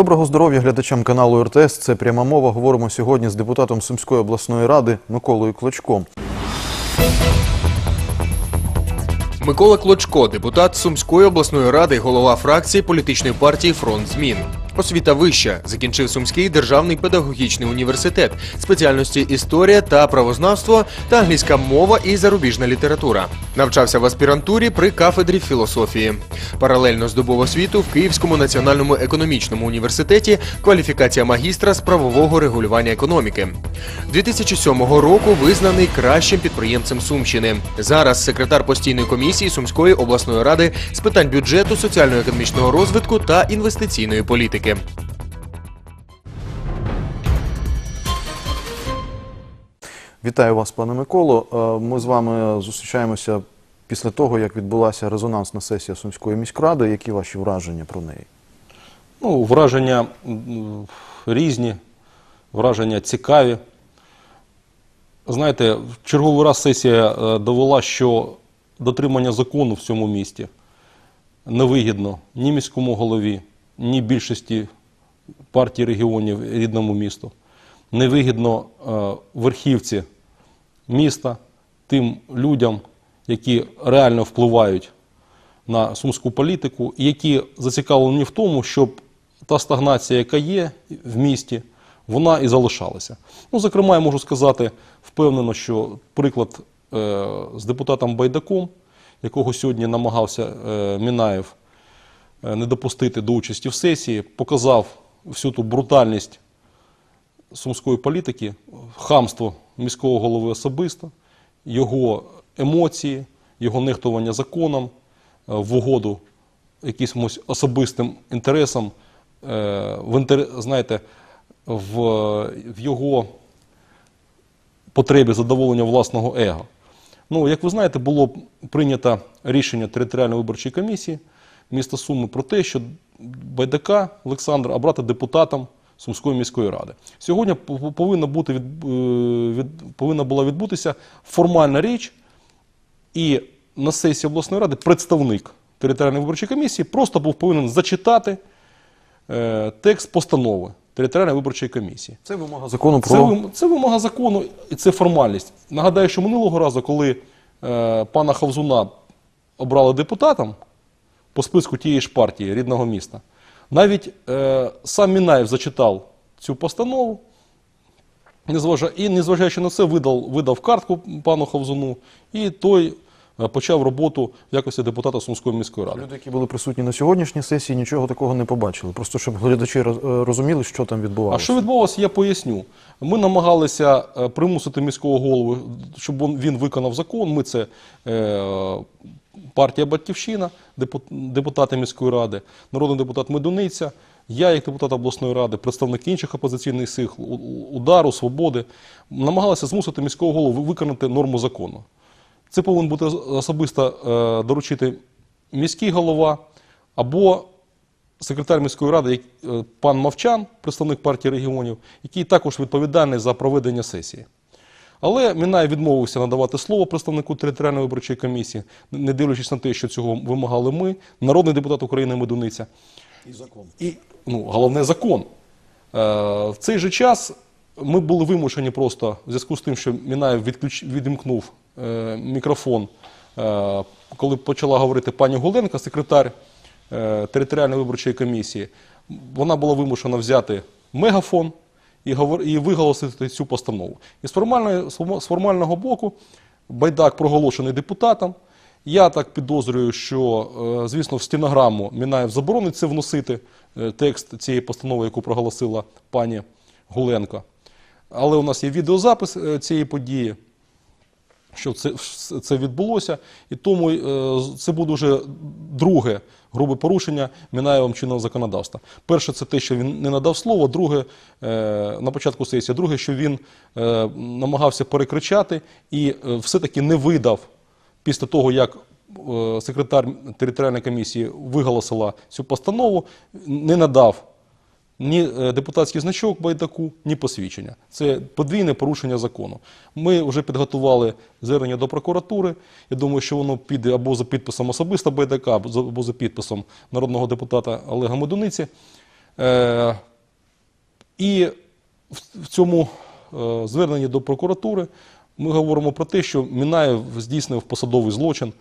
Доброго здоров'я глядачам каналу РТС. Це пряма мова. Говоримо сьогодні з депутатом Сумської обласної ради Миколою Клочком. Микола Клочко, депутат Сумської обласної ради, голова фракції політичної партії Фронт змін. Освіта вища. Закінчив Сумський державний педагогічний університет, спеціальності історія та правознавство та англійська мова і зарубіжна література. Навчався в аспірантурі при кафедрі філософії. Паралельно здобув освіту в Київському національному економічному університеті, кваліфікація магістра з правового регулювання економіки. 2007 року визнаний кращим підприємцем Сумщини. Зараз секретар постійної комісії Сумської обласної ради з питань бюджету, соціально-економічного розвитку та інвестиційної політики. Вітаю вас, пане Миколо. Е, Ми з вами зустрічаємося після того, як відбулася резонансна сесія Сумської міськради. Які ваші враження про неї? Ну, враження різні, враження цікаві. Знаєте, в черговий раз сесія е, довела, що дотримання закону в цьому місті невигідно ні міському голові, ні більшості партій регіонів рідному місту. Невигідно е, верхівці міста, тим людям, які реально впливають на сумську політику, які зацікавлені в тому, щоб та стагнація, яка є в місті, вона і залишалася. Ну, зокрема, я можу сказати впевнено, що приклад е, з депутатом Байдаком, якого сьогодні намагався е, Мінаєв не допустити до участі в сесії, показав всю ту брутальність сумської політики, хамство міського голови особисто, його емоції, його нехтування законом е, в угоду якимось особистим інтересам, е, в знаєте, в, в його потребі задоволення власного его. Ну, як ви знаєте, було прийнято рішення територіальної виборчої комісії міста Суми про те, що Байдака Олександра обрати депутатом Сумської міської ради. Сьогодні пов- повинна, бути від, е, від, повинна була відбутися формальна річ, і на сесії обласної ради представник територіальної виборчої комісії просто був повинен зачитати е, текст постанови територіальної виборчої комісії. Це вимога закону Це, про вим- це вимога закону і це формальність. Нагадаю, що минулого разу, коли е, пана Хавзуна обрали депутатом по списку тієї ж партії рідного міста, навіть е, сам Мінаєв зачитав цю постанову, і незважаючи на це, видав, видав картку пану Хавзуну, і той почав роботу в якості депутата Сумської міської ради. люди, які були присутні на сьогоднішній сесії, нічого такого не побачили. Просто щоб глядачі е, розуміли, що там відбувалося. А що відбувалося, я поясню. Ми намагалися е, примусити міського голову, щоб він- виконав закон. Ми це е, партія Батьківщина, депу- депутати міської ради, народний депутат Медуниця, я, як депутат обласної ради, представники інших опозиційних сил, удару, свободи, намагалися змусити міського голову виконати норму закону. Це повинен бути особисто е, доручити міський голова або секретар міської ради, як- е, пан Мовчан, представник партії регіонів, який також відповідальний за проведення сесії. Але Мінай відмовився надавати слово представнику територіальної виборчої комісії, не дивлячись на те, що цього вимагали ми, народний депутат України Медуниця. І закон. І ну, головне закон. Е, в цей же час ми були вимушені просто в зв'язку з тим, що Мінаєв відключ... відімкнув е, мікрофон, е, коли почала говорити пані Гуленко, секретар е, територіальної виборчої комісії. Вона була вимушена взяти мегафон і, говор... і виголосити цю постанову. І з, формальної... з формального боку Байдак проголошений депутатом. Я так підозрюю, що, е, звісно, в стенограму Мінаєв заборонить це вносити, е, текст цієї постанови, яку проголосила пані Гуленко. Але у нас є відеозапис е, цієї події, що це, це відбулося, і тому е, це буде вже друге грубе порушення Мінаєвим чинного законодавства. Перше, це те, що він не надав слово, друге, е, на початку сесії, друге, що він намагався перекричати і все-таки не видав після того, як секретар територіальної комісії виголосила цю постанову, не надав ні е, депутатський значок байдаку, ні посвідчення. Це подвійне порушення закону. Ми вже підготували звернення до прокуратури. Я думаю, що воно піде або за підписом особисто байдака, або за- підписом народного депутата Олега Медуниці. Е, і в, цьому е, зверненні до прокуратури ми говоримо про те, що Мінаєв здійснив посадовий злочин.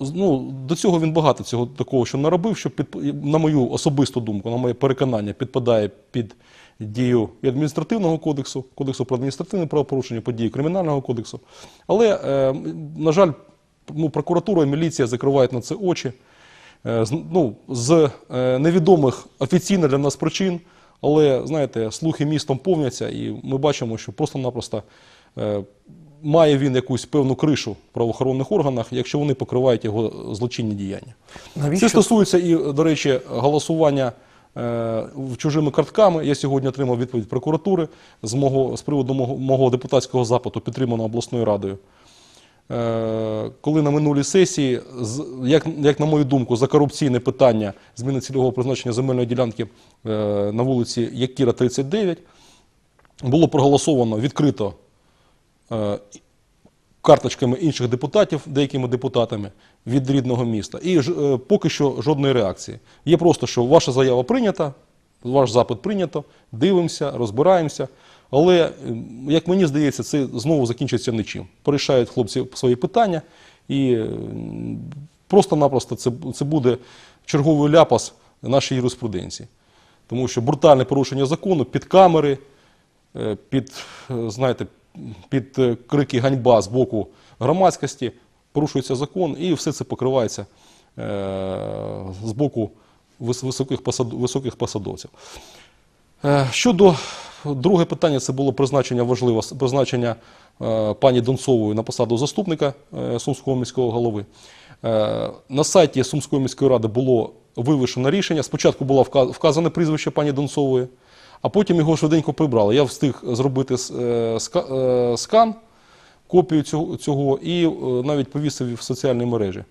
Ну, до цього він багато цього такого, що наробив, що під, на мою особисту думку, на моє переконання, підпадає під дію і адміністративного кодексу, кодексу про адміністративне правопорушення, по дії кримінального кодексу. Але, е, на жаль, ну, прокуратура і міліція закривають на це очі. Е, ну, з е, невідомих офіційно для нас причин, але знаєте, слухи містом повняться, і ми бачимо, що просто-напросто має він якусь певну кришу в правоохоронних органах, якщо вони покривають його злочинні діяння. Навіщо Це стосується і, до речі, голосування е, чужими картками. Я сьогодні отримав відповідь прокуратури з, мого, з приводу мого, мого депутатського запиту, підтриманого обласною радою. Е, коли на минулій сесії, як, як на мою думку, за корупційне питання зміни цільового призначення земельної ділянки е, на вулиці Якіра 39 було проголосовано відкрито е, карточками інших депутатів, деякими депутатами від рідного міста. І е, поки що жодної реакції. Є просто, що ваша заява прийнята, ваш запит прийнято, дивимося, розбираємося. Але, е, як мені здається, це знову закінчиться нічим. Порішають хлопці свої питання, і е, просто-напросто це, це буде черговий ляпас нашої юриспруденції. Тому що брутальне порушення закону під камери, е, під, е, знаєте, під е, крики ганьба з боку громадськості, порушується закон, і все це покривається е, з боку високих, посадовців. Е, Щодо друге питання, це було призначення важливе, призначення пані Донцової на посаду заступника Сумського міського голови. На сайті Сумської міської ради було вивішено рішення. Спочатку було вказане прізвище пані Донцової, а потім його швиденько прибрали. Я встиг зробити е, е, скан, копію цього, і е, навіть повісив в соціальній мережі.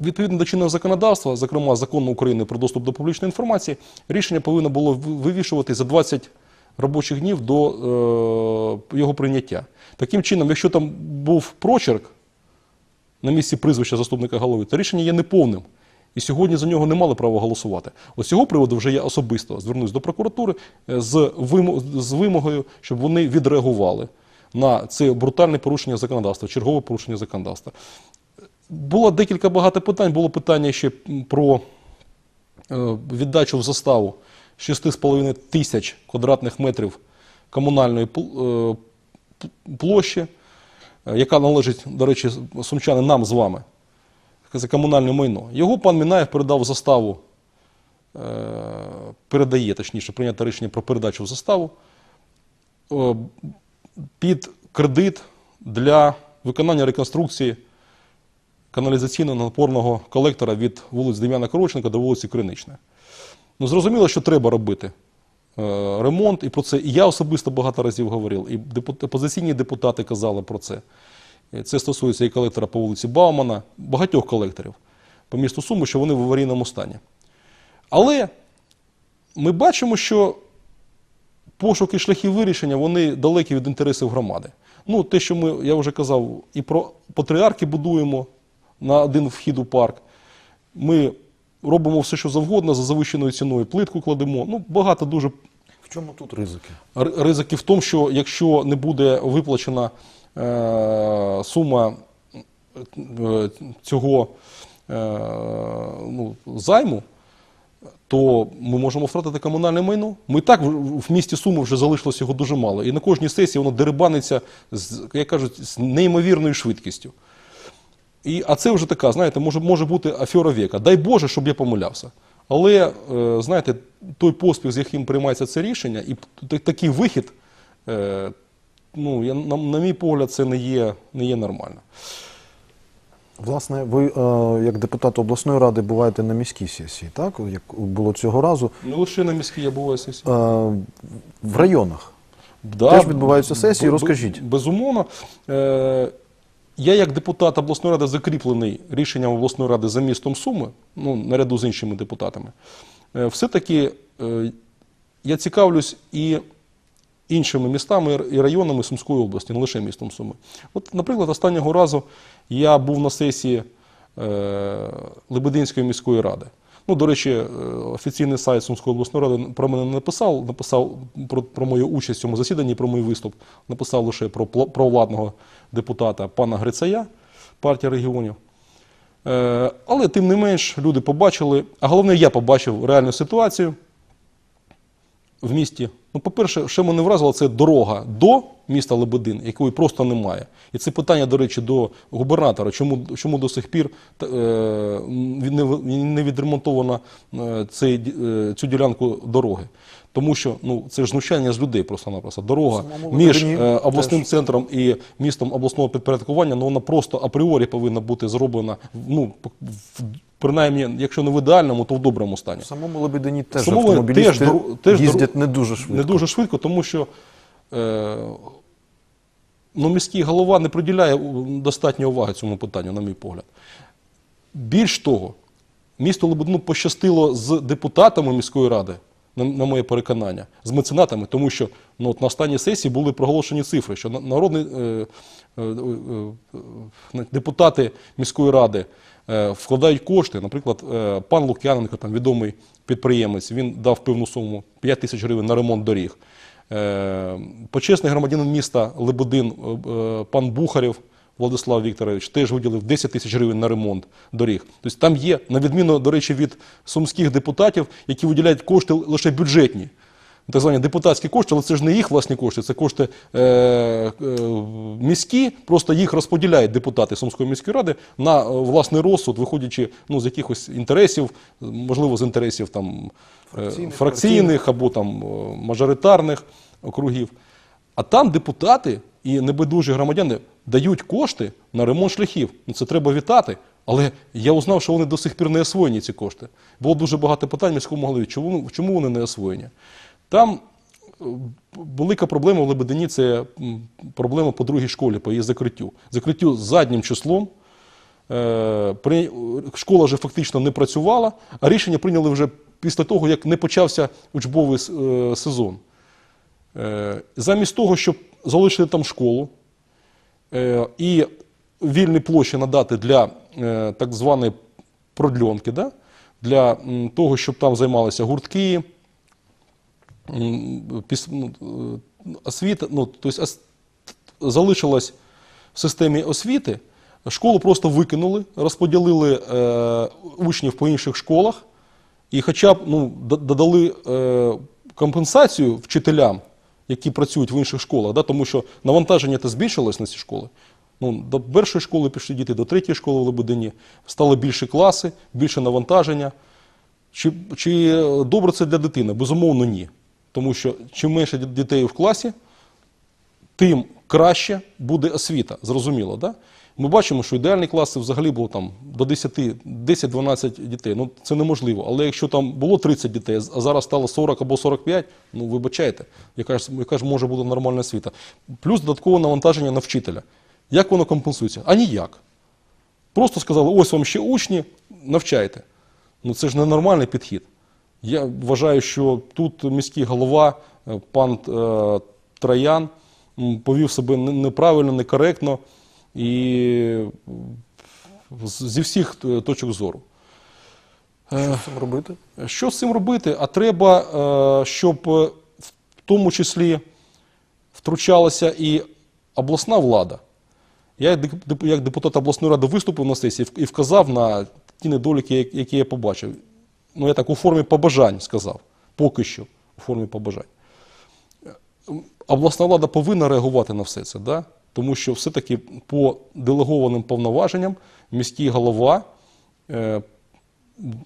Відповідно до чинного законодавства, зокрема закону України про доступ до публічної інформації, рішення повинно було вивішувати за 20 робочих днів до е, його прийняття. Таким чином, якщо там був прочерк на місці прізвища заступника голови, то рішення є неповним. І сьогодні за нього не мали права голосувати. Ось цього приводу вже я особисто звернусь до прокуратури е, з, з вимогою, щоб вони відреагували на це брутальне порушення законодавства, чергове порушення законодавства. Було декілька багато питань. Було питання ще про е, віддачу в заставу 6,5 тисяч квадратних метрів комунальної е, площі, яка належить, до речі, сумчани нам з вами. Це комунальне майно. Його пан Мінаєв передав в заставу, е, передає, точніше, прийнято рішення про передачу в заставу е, під кредит для виконання реконструкції каналізаційного напорного колектора від вулиць Дем'яна Короченка до вулиці Криничної. Ну, зрозуміло, що треба робити е, ремонт, і про це і я особисто багато разів говорив, і опозиційні депутати казали про це. І Це стосується і колектора по вулиці Баумана, багатьох колекторів по місту Суми, що вони в аварійному стані. Але ми бачимо, що пошуки шляхів вирішення вони далекі від інтересів громади. Ну, те, що ми, я вже казав, і про патріарки будуємо на один вхід у парк. Ми робимо все, що завгодно, за завищеною ціною плитку кладемо. Ну, багато дуже В чому тут ризики? Ризики в тому, що якщо не буде виплачена е, сума е, цього е, ну, займу, то ми можемо втратити комунальне майно. Ми так в, місті Суми вже залишилось його дуже мало. І на кожній сесії воно дерибаниться, з, як кажуть, з неймовірною швидкістю. І, а це вже така, знаєте, може, може бути афера віка. Дай Боже, щоб я помилявся. Але, е, знаєте, той поспіх, з яким приймається це рішення, і такий вихід, е, ну, я, на, на мій погляд, це не є, не є нормально. Власне, ви е, як депутат обласної ради буваєте на міській сесії, так? Як було цього разу. Не лише на міській я буваю сесії. Е, в районах. Да, Теж відбуваються сесії, б- розкажіть. Безумовно. Е, я як депутат обласної ради закріплений рішенням обласної ради за містом Суми, ну, наряду з іншими депутатами, е, все-таки е, я цікавлюсь і іншими містами і районами Сумської області, не лише містом Суми. От, наприклад, останнього разу я був на сесії е, Лебединської міської ради. Ну, до речі, е, офіційний сайт Сумської обласної ради про мене не написав, написав про, про мою участь в цьому засіданні, про мій виступ. Написав лише про пла- провладного депутата пана Грицая, партія регіонів. Е, Але тим не менш люди побачили, а головне, я побачив реальну ситуацію в місті. Ну, по-перше, що мене вразило, це дорога до міста Лебедин, якої просто немає. І це питання, до речі, до губернатора, чому, чому до сих пір е, не, не відремонтовано е, цей, е, цю ділянку дороги. Тому що ну, це ж знущання з людей просто-напросто. Дорога Самому між е, обласним теж. центром і містом обласного підпорядкування, ну вона просто апріорі повинна бути зроблена, ну, в- принаймні, якщо не в ідеальному, то в доброму стані. В самому Лебедині теж Самому автомобілісти теж теж їздять не дуже швидко. Не дуже швидко, тому що е, ну, міський голова не приділяє достатньо уваги цьому питанню, на мій погляд. Більш того, місто Лебедину пощастило з депутатами міської ради, на, моє переконання, з меценатами, тому що ну, от на останній сесії були проголошені цифри, що на- народний, е, е, е, е, депутати міської ради е, вкладають кошти. Наприклад, е, пан Лук'яненко, там відомий підприємець, він дав певну суму 5 тисяч гривень на ремонт доріг. Е, Почесний громадянин міста Лебедин, е, пан Бухарєв Владислав Вікторович теж виділив 10 тисяч гривень на ремонт доріг. Тобто там є, на відміну, до речі, від сумських депутатів, які виділяють кошти лише бюджетні. Так звані депутатські кошти, але це ж не їх власні кошти, це кошти е, е, міські, просто їх розподіляють депутати Сумської міської ради на е, власний розсуд, виходячи ну, з якихось інтересів, можливо, з інтересів там, е, Фракційних, фракційних або там, е, мажоритарних округів. А там депутати і небайдужі громадяни дають кошти на ремонт шляхів. Ну, це треба вітати. Але я узнав, що вони до сих пір не освоєні, ці кошти. Було дуже багато питань міському голові, чому, чому вони не освоєні. Там е, велика проблема в Лебедині це проблема по другій школі, по її закриттю. Закриттю заднім числом. Е, Школа вже фактично не працювала, а рішення прийняли вже після того, як не почався учбовий е, сезон. Замість того, щоб залишити там школу е, і вільні площі надати для е, так званої продльонки, да? для того, щоб там займалися гуртки, ну, е, освіта, ну, тобто залишилась в системі освіти, школу просто викинули, розподілили е, учнів по інших школах, і хоча б ну, додали е, компенсацію вчителям, які працюють в інших школах, да, тому що навантаження то збільшилось на ці школи. Ну, до першої школи пішли діти, до третьої школи в Лебедині, стали більші класи, більше навантаження. Чи, чи добре це для дитини? Безумовно, ні. Тому що чим менше дітей в класі, тим краще буде освіта. Зрозуміло, да? Ми бачимо, що ідеальний клас це взагалі було там до 10, 10-12 дітей. Ну це неможливо. Але якщо там було 30 дітей, а зараз стало 40 або 45, ну вибачайте, яка ж, яка ж може бути нормальна освіта. Плюс додаткове навантаження на вчителя. Як воно компенсується? А ніяк. Просто сказали, ось вам ще учні, навчайте. Ну це ж ненормальний підхід. Я вважаю, що тут міський голова, е, пан е, Троян, повів себе неправильно, некоректно і зі всіх е, точок зору. Що з цим робити? Що з цим робити? А треба, е, щоб е, в тому числі втручалася і обласна влада. Я як депутат обласної ради виступив на сесії і вказав на ті недоліки, які я побачив. Ну, я так у формі побажань сказав. Поки що у формі побажань. Обласна влада повинна реагувати на все це, да? Тому що все-таки по делегованим повноваженням міський голова е,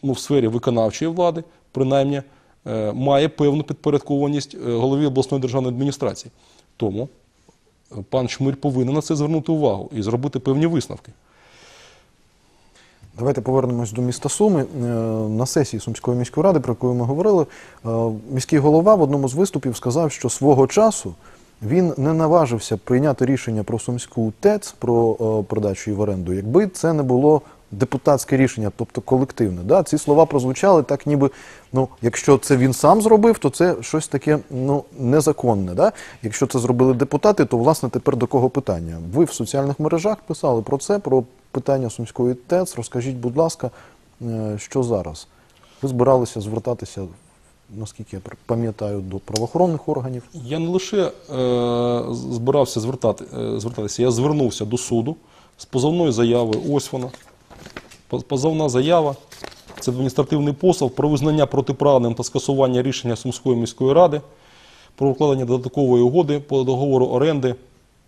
ну, в сфері виконавчої влади, принаймні, е, має певну підпорядкованість е, голові обласної державної адміністрації. Тому пан Шмир повинен на це звернути увагу і зробити певні висновки. Давайте повернемось до міста Суми. На сесії Сумської міської ради, про яку ми говорили, міський голова в одному з виступів сказав, що свого часу він не наважився прийняти рішення про Сумську ТЕЦ, про е, продачу її в оренду, якби це не було депутатське рішення, тобто колективне. Да? Ці слова прозвучали так, ніби ну, якщо це він сам зробив, то це щось таке ну, незаконне. Да? Якщо це зробили депутати, то власне тепер до кого питання? Ви в соціальних мережах писали про це, про питання Сумської ТЕЦ. Розкажіть, будь ласка, е, що зараз? Ви збиралися звертатися, наскільки я пам'ятаю, до правоохоронних органів. Я не лише е, збирався звертати, е, звертатися, я звернувся до суду з позовною заявою. Ось вона. Позовна заява. Це адміністративний позов про визнання протиправним та скасування рішення Сумської міської ради про укладення додаткової угоди по договору оренди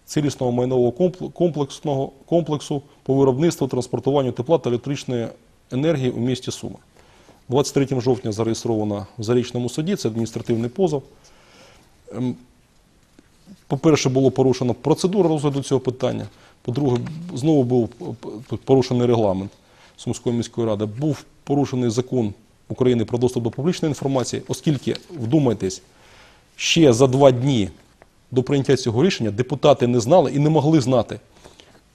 цілісного майнового комплексного комплексу по виробництву, транспортуванню тепла та електричної енергії у місті Суми. 23 жовтня зареєстровано в зарічному суді, це адміністративний позов. Ем, По-перше, було порушено процедуру розгляду цього питання. По-друге, знову був порушений регламент Сумської міської ради. Був порушений закон України про доступ до публічної інформації, оскільки, вдумайтесь, ще за два дні до прийняття цього рішення депутати не знали і не могли знати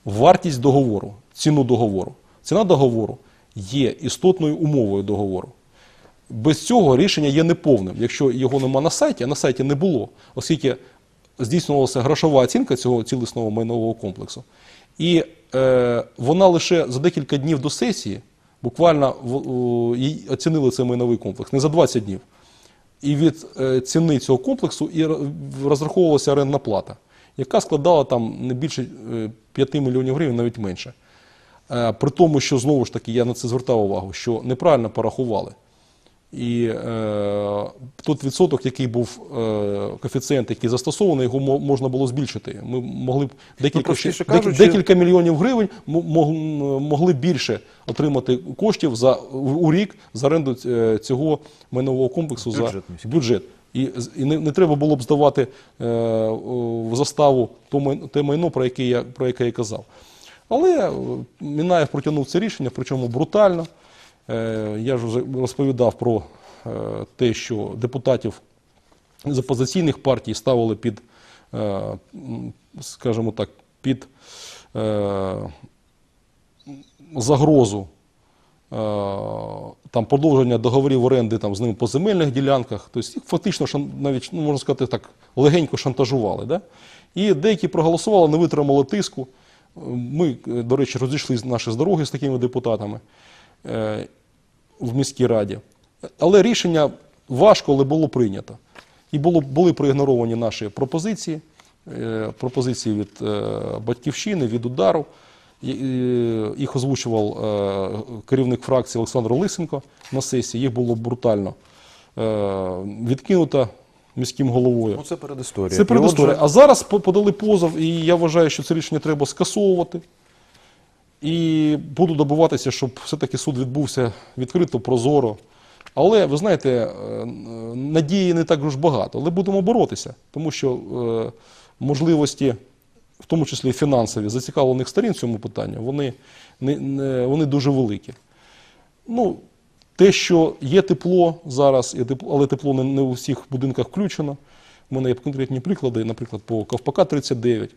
вартість договору, ціну договору. Ціна договору є істотною умовою договору. Без цього рішення є неповним, якщо його нема на сайті, а на сайті не було, оскільки здійснювалася грошова оцінка цього цілісного майнового комплексу. І е, вона лише за декілька днів до сесії буквально о, оцінили цей майновий комплекс, не за 20 днів. І від е, ціни цього комплексу і розраховувалася орендна плата, яка складала там не більше е, 5 мільйонів гривень, навіть менше. Е, При тому, що знову ж таки я на це звертав увагу, що неправильно порахували. І е, тот відсоток, який був е, коефіцієнт, який застосований, його мо- можна було збільшити. Ми могли б декілька, простіше ще- кажучи- декілька мільйонів гривень мог- могли більше отримати коштів за у рік за оренду е, цього майнового комплексу Бюджет за бюджет. І, і не, не треба було б здавати е, в заставу то те майно, про яке я, про яке я казав. Але е, Мінаєв протягнув це рішення, причому брутально. Е, Я ж розповідав про е, те, що депутатів з опозиційних партій ставили під, скажімо так, під загрозу там, продовження договорів оренди там, з ними по земельних ділянках. Тобто їх фактично навіть, ну, можна сказати так, легенько шантажували. Да? І деякі проголосували, не витримали тиску. Ми, е, до речі, розійшли наші з дороги з такими депутатами е, в міській раді. Але рішення важко, але було прийнято. І було, були проігноровані наші пропозиції, е, пропозиції від батьківщини, від удару. Їх озвучував керівник фракції Олександр Лисенко на сесії. Їх було брутально відкинуто міським головою. Ну, це передісторія. Це передісторія. отже, А зараз подали позов, і я вважаю, що це рішення треба скасовувати. І буду добиватися, щоб все-таки суд відбувся відкрито, прозоро. Але ви знаєте, е, надії не так ж багато, але будемо боротися, тому що е, можливості, в тому числі фінансові, зацікавлених сторін в цьому питанні, вони, не, не, вони дуже великі. Ну, те, що є тепло зараз, але тепло не, у всіх будинках включено. У мене є конкретні приклади, наприклад, по Ковпака 39,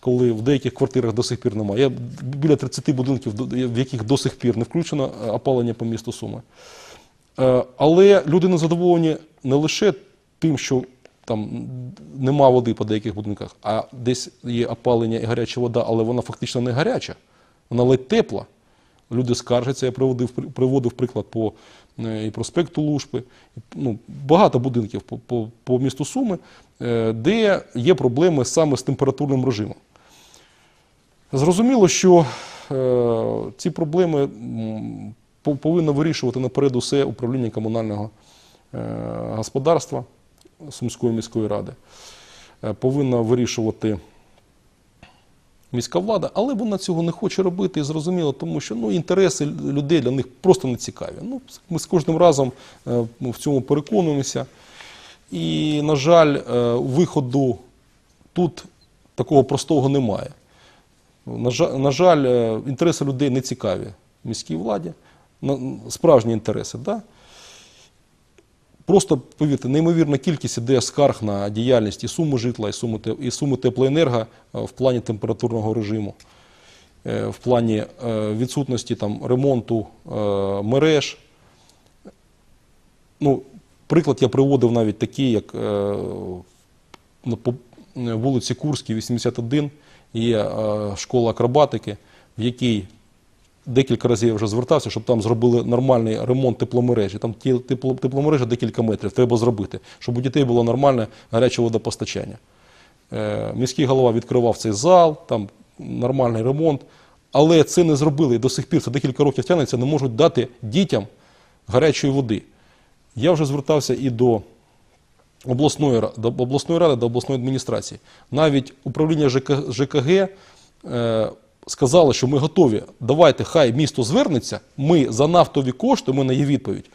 коли в деяких квартирах до сих пір немає. Я біля 30 будинків, в яких до сих пір не включено е, опалення по місту Суми. Е, Але люди не задоволені не лише тим, що там нема води по деяких будинках, а десь є опалення і гаряча вода, але вона фактично не гаряча, вона ледь тепла. Люди скаржаться, я приводив, приводив приклад по е, і проспекту Лушпи, ну, багато будинків по, по, по місту Суми, е, де є проблеми саме з температурним режимом. Зрозуміло, що е, ці проблеми повинно вирішувати наперед усе управління комунального е, господарства Сумської міської ради. Е, повинна вирішувати міська влада, але вона цього не хоче робити, і зрозуміло, тому що ну, інтереси людей для них просто не цікаві. Ну, ми з кожним разом е, в цьому переконуємося. І, на жаль, е, виходу тут такого простого немає. На жаль, е, інтереси людей не цікаві міській владі, справжні інтереси. Да? Просто, повірте, неймовірна кількість іде скарг на діяльність і суми житла, і суми, і суми теплоенерго е, в плані температурного режиму, е, в плані е, відсутності там, ремонту мереж. Ну, приклад я приводив навіть такий, як по- вулиці Курській, 81, є школа акробатики, в якій Декілька разів я вже звертався, щоб там зробили нормальний ремонт тепломережі. Там тепло, тепломережа декілька метрів треба зробити, щоб у дітей було нормальне гаряче водопостачання. Е, міський голова відкривав цей зал, там нормальний ремонт. Але це не зробили і до сих пір, це декілька років тягнеться, не можуть дати дітям гарячої води. Я вже звертався і до обласної, до обласної ради, до обласної адміністрації. Навіть управління ЖК, ЖКГ е, сказало, що ми готові. Давайте, хай місто звернеться. Ми за нафтові кошти, у мене є відповідь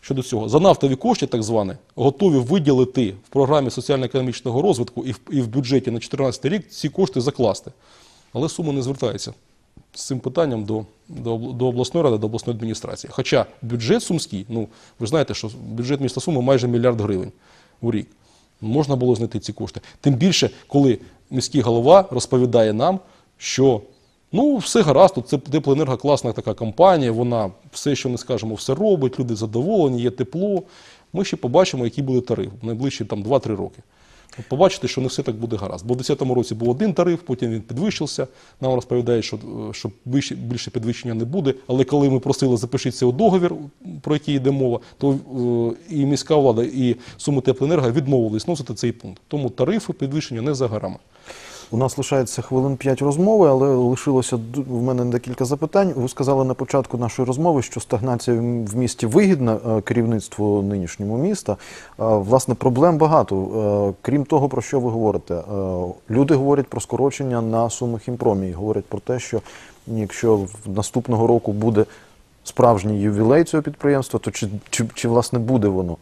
щодо цього. За нафтові кошти, так звані, готові виділити в програмі соціально-економічного розвитку і в, і в бюджеті на 2014 рік ці кошти закласти. Але сума не звертається з цим питанням до, до, до обласної ради, до обласної адміністрації. Хоча бюджет сумський, ну ви знаєте, що бюджет міста Суми майже мільярд гривень у рік. Можна було знайти ці кошти. Тим більше, коли міський голова розповідає нам, що ну все гаразд, тут теплоенерго класна така компанія, вона все, що не скажемо, все робить, люди задоволені, є тепло. Ми ще побачимо, який буде тариф в найближчі там 2-3 роки. От Побачите, що не все так буде гаразд. Бо в 2010 році був один тариф, потім він підвищився. Нам розповідають, що, що більше, підвищення не буде. Але коли ми просили запишіться у договір, про який йде мова, то е, і міська влада, і Суми теплоенерго відмовились зносити цей пункт. Тому тарифи підвищення не за горами. У нас лишається хвилин 5 розмови, але лишилося в мене декілька запитань. Ви сказали на початку нашої розмови, що стагнація в місті вигідна е, керівництву нинішньому міста. Е, Власне, проблем багато. Е, Крім того, про що ви говорите, люди говорять про скорочення на сумах хімпромі і говорять про те, що якщо наступного року буде справжній ювілей цього підприємства, то чи, чи, чи власне буде воно?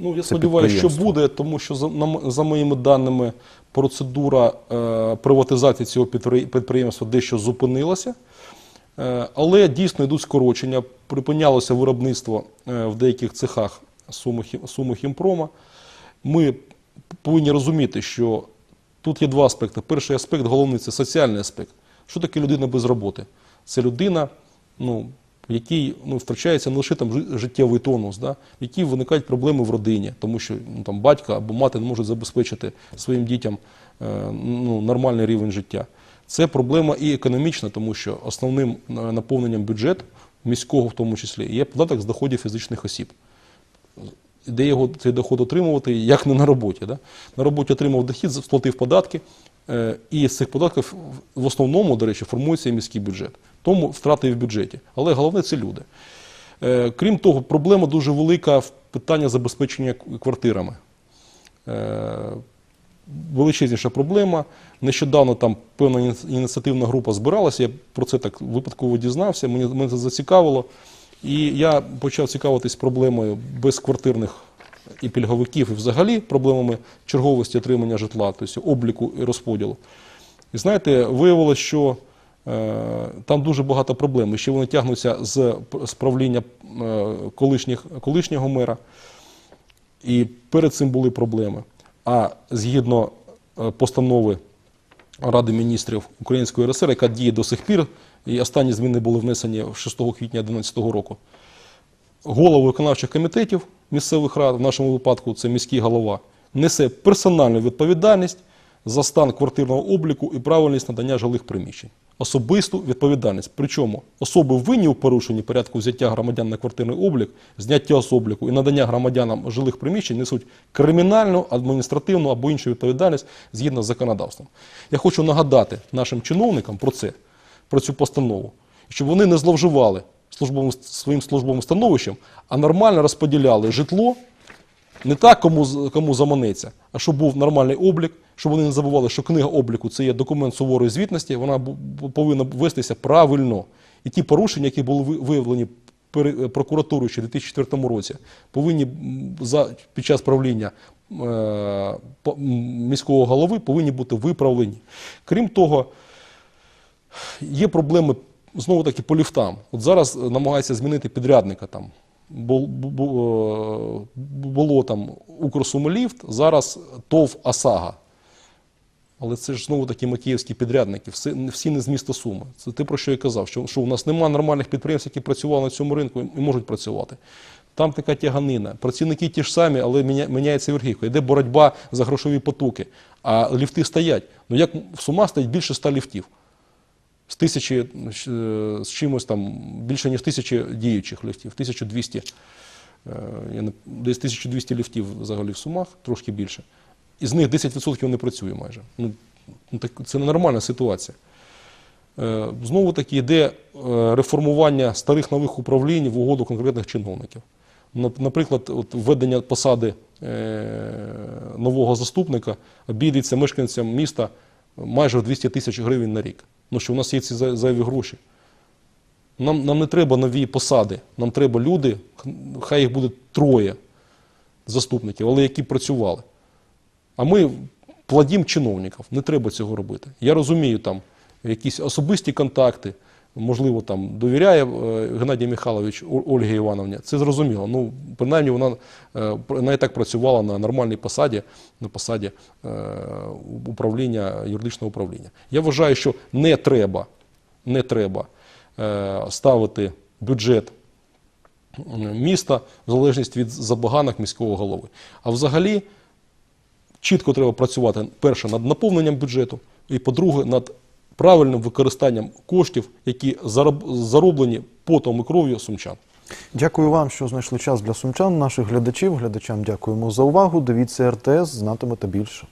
Ну, я сподіваюся, що буде, тому що за, за моїми даними процедура е, приватизації цього підприємства дещо зупинилася. Е, але дійсно йдуть скорочення. Припинялося виробництво е, в деяких цехах Суми Хімпрома. Ми повинні розуміти, що тут є два аспекти. Перший аспект, головний це соціальний аспект. Що таке людина без роботи? Це людина, ну, в якій ну, втрачається не лише там життєвий тонус, да, в якій виникають проблеми в родині, тому що ну, там, батько або мати не можуть забезпечити своїм дітям е, ну, нормальний рівень життя. Це проблема і економічна, тому що основним е, наповненням бюджету, міського в тому числі, є податок з доходів фізичних осіб де його цей доход отримувати, як не на роботі. Да? На роботі отримав дохід, сплатив податки, е, і з цих податків в основному, до речі, формується і міський бюджет. Тому втрати в бюджеті. Але головне це люди. Е, Крім того, проблема дуже велика в питанні забезпечення квартирами. Е, Величезніша проблема. Нещодавно там певна ініціативна група збиралася. Я про це так випадково дізнався. Мене це зацікавило. І я почав цікавитись проблемою безквартирних і пільговиків, і взагалі проблемами черговості отримання житла, тобто обліку і розподілу. І знаєте, виявилося, що там дуже багато проблем. І ще вони тягнуться з, п- з правління е, колишніх, колишнього мера. І перед цим були проблеми. А згідно е, постанови Ради міністрів Української РСР, яка діє до сих пір, і останні зміни були внесені 6 квітня 2011 року. Голови виконавчих комітетів місцевих рад, в нашому випадку це міський голова, несе персональну відповідальність за стан квартирного обліку і правильність надання жилих приміщень. Особисту відповідальність. Причому особи винні у порушенні порядку взяття громадян на квартирний облік, зняття з обліку і надання громадянам жилих приміщень несуть кримінальну, адміністративну або іншу відповідальність згідно з законодавством. Я хочу нагадати нашим чиновникам про це, про цю постанову, щоб вони не зловживали службовим, своїм службовим становищем, а нормально розподіляли житло не так, кому, кому заманеться, а щоб був нормальний облік, щоб вони не забували, що книга обліку це є документ суворої звітності, вона повинна вестися правильно. І ті порушення, які були виявлені пере- прокуратурою ще в 2004 році, повинні за, під час правління е, міського голови повинні бути виправлені. Крім того, є проблеми знову таки по ліфтам. От зараз е, намагаються змінити підрядника там. Е, Було там Укрсумліфт, зараз ТОВ ОСАГА. Але це ж знову таки макіївські підрядники, всі, всі не з міста Суми. Це те, про що я казав, що, що у нас немає нормальних підприємств, які працювали на цьому ринку і можуть працювати. Там така тяганина. Працівники ті ж самі, але міня- міняється верхівка. Йде боротьба за грошові потоки, а ліфти стоять. Ну як в Сума стоїть більше ста ліфтів. З тисячі е, з чимось там більше ніж тисячі діючих ліфтів, 1200, е, десь 1200 ліфтів взагалі в Сумах, трошки більше. Із них 10% не працює майже. Ну, ну, це ненормальна ситуація. Е, Знову таки йде реформування старих нових управлінь в угоду конкретних чиновників. Наприклад, от введення посади нового заступника обійдеться мешканцям міста майже в 200 тисяч гривень на рік. Ну що у нас є ці зайві гроші. Нам, нам не треба нові посади, нам треба люди, хай їх буде троє заступників, але які працювали. А ми плодім чиновників. Не треба цього робити. Я розумію, там якісь особисті контакти, можливо, там довіряє е, Геннадій Михайлович О- Ольгі Івановні. Це зрозуміло. Ну, принаймні, вона, е, вона і так працювала на нормальній посаді, на посаді е, управління, юридичного управління. Я вважаю, що не треба, не треба ставити бюджет міста в залежність від забаганок міського голови. А взагалі чітко треба працювати перше над наповненням бюджету, і по-друге, над правильним використанням коштів, які зароб- зароблені потом і кров'ю сумчан. Дякую вам, що знайшли час для сумчан, наших глядачів. Глядачам дякуємо за увагу. Дивіться РТС, знатимете більше.